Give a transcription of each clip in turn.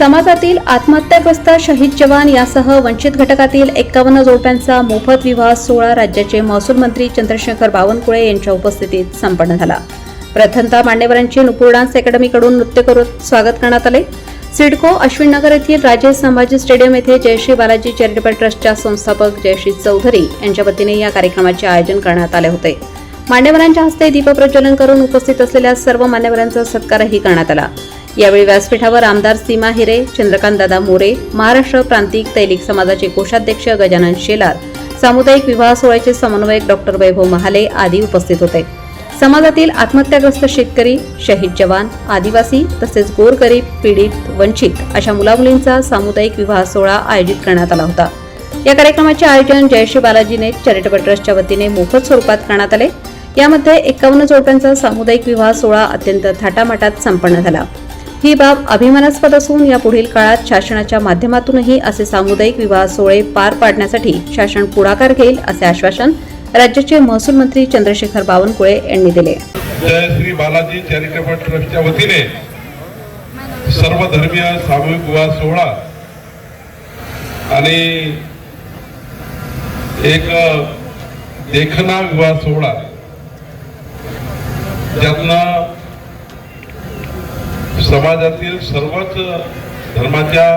समाजातील आत्महत्याग्रस्त शहीद जवान यासह वंचित घटकातील एक्कावन्न जोडप्यांचा मोफत विवाह सोहळा राज्याचे महसूल मंत्री चंद्रशेखर बावनकुळे यांच्या उपस्थितीत संपन्न झाला. प्रथमता मान्यवरांचे नुपूर डान्स अकॅडमीकडून नृत्य करून स्वागत करण्यात आले. सिडको अश्विननगर येथील राजे संभाजी स्टेडियम येथे जयश्री बालाजी चॅरिटेबल ट्रस्टच्या संस्थापक जयश्री चौधरी यांच्या वतीने या कार्यक्रमाचे आयोजन करण्यात आले होते. मान्यवरांच्या हस्ते दीपप्रज्वलन करून उपस्थित असलेल्या सर्व मान्यवरांचा सत्कारही करण्यात आला. यावेळी व्यासपीठावर आमदार सीमा हिरे चंद्रकांत दादा मोरे महाराष्ट्र प्रांतिक तैलिक समाजाचे कोषाध्यक्ष गजानन शेलार सामुदायिक विवाह सोहळ्याचे समन्वयक डॉक्टर वैभव महाले आदी उपस्थित होते. समाजातील आत्महत्याग्रस्त शेतकरी शहीद जवान आदिवासी तसेच गोरगरीब पीडित वंचित अशा मुलामुलींचा सामुदायिक विवाह सोहळा आयोजित करण्यात आला होता. या कार्यक्रमाचे आयोजन जयश्री बालाजीने चॅरिटेबल ट्रस्टच्या वतीने मोफत स्वरूपात करण्यात आले. यामध्ये एकावन्न जोडप्यांचा सामुदायिक विवाह सोहळा अत्यंत थाटामाटात संपन्न झाला. ही बाब अभिमानास्पद असून या पुढील काळात शासनाच्या माध्यमातूनही असे सामुदायिक विवाह सोहळे पार पाडण्यासाठी शासन पुढाकार घेईल असे आश्वासन राज्याचे महसूल मंत्री चंद्रशेखर बावनकुळे यांनी दिले. श्री बालाजी चॅरिटेबल ट्रस्टच्या वतीने सर्व धर्मीय सामूहिक विवाह सोहळा आणि एक देखना विवाह सोहळा ज्यातनं समाजातील सर्वच धर्माच्या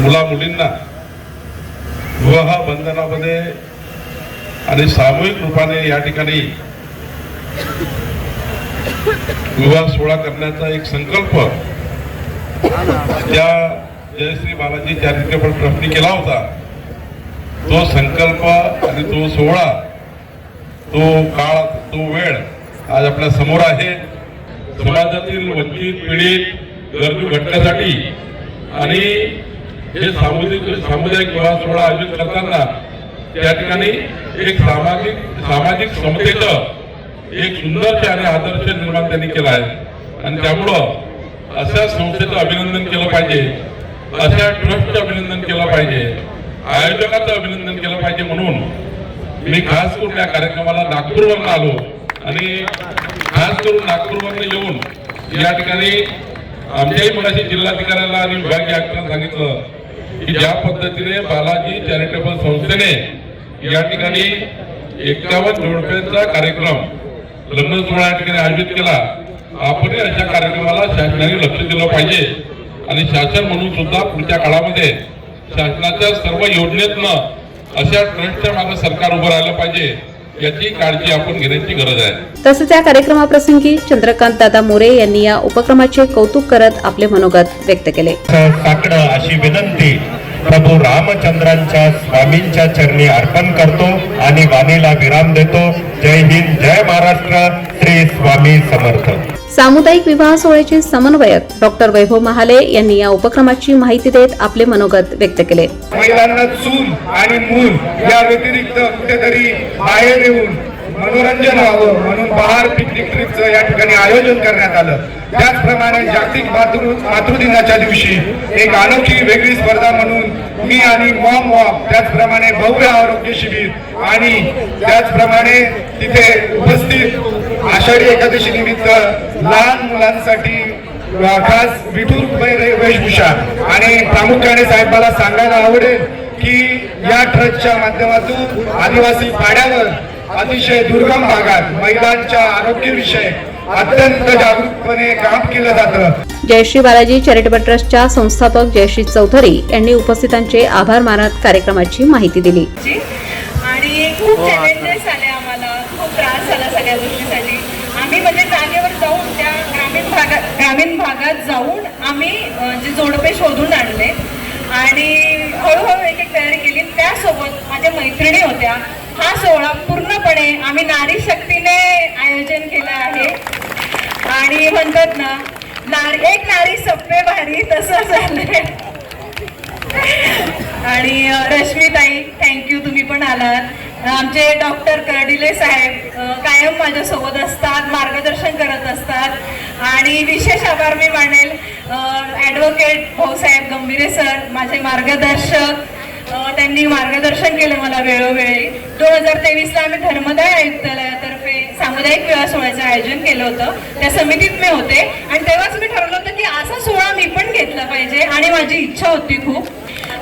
मुला मुलींना विवाह बंधनामध्ये आणि सामूहिक रूपाने या ठिकाणी विवाह सोहळा करण्याचा एक संकल्प त्या जयश्री बालाजी चॅरिटेबल ट्रस्टने केला होता. तो संकल्प आणि तो सोहळा तो काळ तो वेळ आज आपल्यासमोर आहे समाजातील वंचित पीडित गरजू घटकासाठी. आणि हे सामुदायिक सामुदायिक विवाह सोहळा आयोजित करताना त्या ठिकाणी एक सामाजिक सामाजिक समतेचं एक सुंदरचे आणि आदर्श निर्माण त्यांनी केला आहे. आणि त्यामुळं अशा संस्थेचं अभिनंदन केलं पाहिजे. अशा ट्रस्टचं अभिनंदन केलं पाहिजे. आयोजकाचं अभिनंदन केलं पाहिजे म्हणून मी खास करून या कार्यक्रमाला नागपूरवरून आलो. आणि खास करून नागपूरमधून येऊन या ठिकाणी आमच्याही मनाशी जिल्हाधिकाऱ्याला आणि विभागीय आयुक्तांना सांगितलं की ज्या पद्धतीने बालाजी चॅरिटेबल संस्थेने या ठिकाणी एकावन्न जोडप्यांचा कार्यक्रम लग्न सोहळा या ठिकाणी आयोजित केला आपणही अशा कार्यक्रमाला शासनाने लक्ष दिलं पाहिजे. आणि शासन म्हणून सुद्धा पुढच्या काळामध्ये शासनाच्या सर्व योजनेतनं अशा ट्रस्टच्या मागे सरकार उभं राहिलं पाहिजे. याची काळजी आपण घेण्याची गरज आहे. तसेच या कार्यक्रमाप्रसंगी चंद्रकांत दादा मोरे यांनी या उपक्रमाचे कौतुक करत आपले मनोगत व्यक्त केले. साकडं अशी विनंती प्रभू रामचंद्रांच्या स्वामींच्या चरणी अर्पण करतो आणि वाणीला विराम देतो. जय हिंद जय महाराष्ट्र. श्री स्वामी समर्थ. सामुदायिक विवाह सोहळ्याचे समन्वयक डॉक्टर वैभव महाले यांनी या उपक्रमाची माहिती देत आपले मनोगत व्यक्त केले. महिलांना चूल आणि मूल या व्यतिरिक्त कुठेतरी बाहेर येऊन मनोरंजन व्हावं म्हणून बहार पिकनिक ट्रिपचं या ठिकाणी आयोजन करण्यात आलं. त्याचप्रमाणे जागतिक मातृ मातृदिनाच्या दिवशी एक अनोखी वेगळी स्पर्धा म्हणून मी आणि मॉम वॉक त्याचप्रमाणे भव्य आरोग्य शिबिर आणि त्याचप्रमाणे तिथे उपस्थित आषाढी एकादशी निमित्त लहान मुलांसाठी खास विठू वेशभूषा. आणि प्रामुख्याने साहेब मला सांगायला आवडेल की या ट्रस्टच्या माध्यमातून आदिवासी पाड्यावर अतिशय दुर्गम भागात महिलांच्या आरोग्यविषयी अत्यंत जागरूकपणे काम केलं जातं. जयश्री बालाजी चॅरिटेबल ट्रस्टच्या संस्थापक जयश्री चौधरी यांनी उपस्थितांचे आभार मानत कार्यक्रमाची माहिती दिली. आणि खूप चॅलेंजेस आले आम्हाला. खूप त्रास झाला सगळ्या गोष्टीसाठी. आम्ही म्हणजे जागेवर जाऊन त्या ग्रामीण भागात ग्रामीण भागात जाऊन आम्ही जे जोडपे शोधून आणले. आणि हळूहळू एक एक तयारी केली. त्यासोबत माझ्या मैत्रिणी होत्या. हा सोहळा पूर्णपणे आम्ही नारी शक्तीने आयोजन केलं आहे. आणि म्हणतात ना नारी एक नारी सप्पे भारी तसं झालंय आणि रश्मीताई थँक्यू तुम्ही पण आलात. आमचे डॉक्टर कर्डिले साहेब कायम माझ्यासोबत असतात मार्गदर्शन करत असतात. आणि विशेष आभार मी मानेल ॲडव्होकेट भाऊसाहेब गंभीरे सर माझे मार्गदर्शक. त्यांनी मार्गदर्शन केलं मला वेळोवेळी. दोन हजार तेवीसला आम्ही धर्मदाय आयुक्तालयातर्फे सामुदायिक विवाह सोहळ्याचं आयोजन केलं होतं. त्या समितीत मी होते. आणि तेव्हाच मी ठरवलं होतं की असा सोहळा मी पण घेतला पाहिजे आणि माझी इच्छा होती खूप.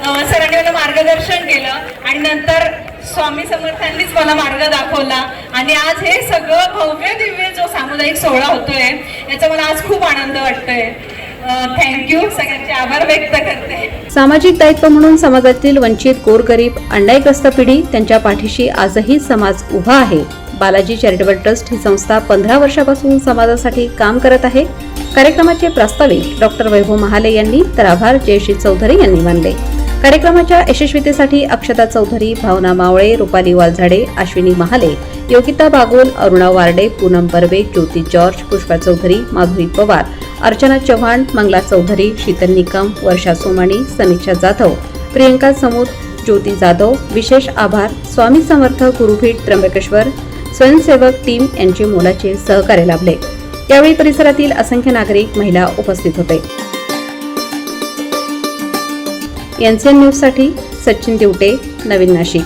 सरांनी मला मार्गदर्शन केलं आणि नंतर स्वामी समर्थांनीच मला मार्ग दाखवला. आणि आज हे सगळं भव्य दिव्य जो सामुदायिक सोहळा होतोय याचा मला आज खूप आनंद वाटतोय. थँक्यू सगळ्यांचे आभार व्यक्त करते. सामाजिक दायित्व म्हणून समाजातील वंचित गोरगरीब अन्यायग्रस्त पिढी त्यांच्या पाठीशी आजही समाज उभा आहे. बालाजी चॅरिटेबल ट्रस्ट ही संस्था पंधरा वर्षापासून समाजासाठी काम करत आहे. कार्यक्रमाचे प्रास्ताविक डॉक्टर वैभव महाले यांनी तर आभार जयश्री चौधरी यांनी मानले. कार्यक्रमाच्या यशस्वीतेसाठी अक्षता चौधरी भावना मावळे रुपाली वालझाडे अश्विनी महाले योगिता बागोल अरुणा वार्डे पूनम बर्वे ज्योती जॉर्ज पुष्पा चौधरी माधुरी पवार अर्चना चव्हाण मंगला चौधरी शीतल निकम वर्षा सोमाणी समीक्षा जाधव प्रियंका समूत ज्योती जाधव विशेष आभार स्वामी समर्थ गुरुभीठ त्र्यंबकेश्वर स्वयंसेवक टीम यांचे मोलाचे सहकार्य लाभले. यावेळी परिसरातील असंख्य नागरिक महिला उपस्थित होते. एनसीएन न्यूजसाठी सचिन दिवटे नवीन नाशिक.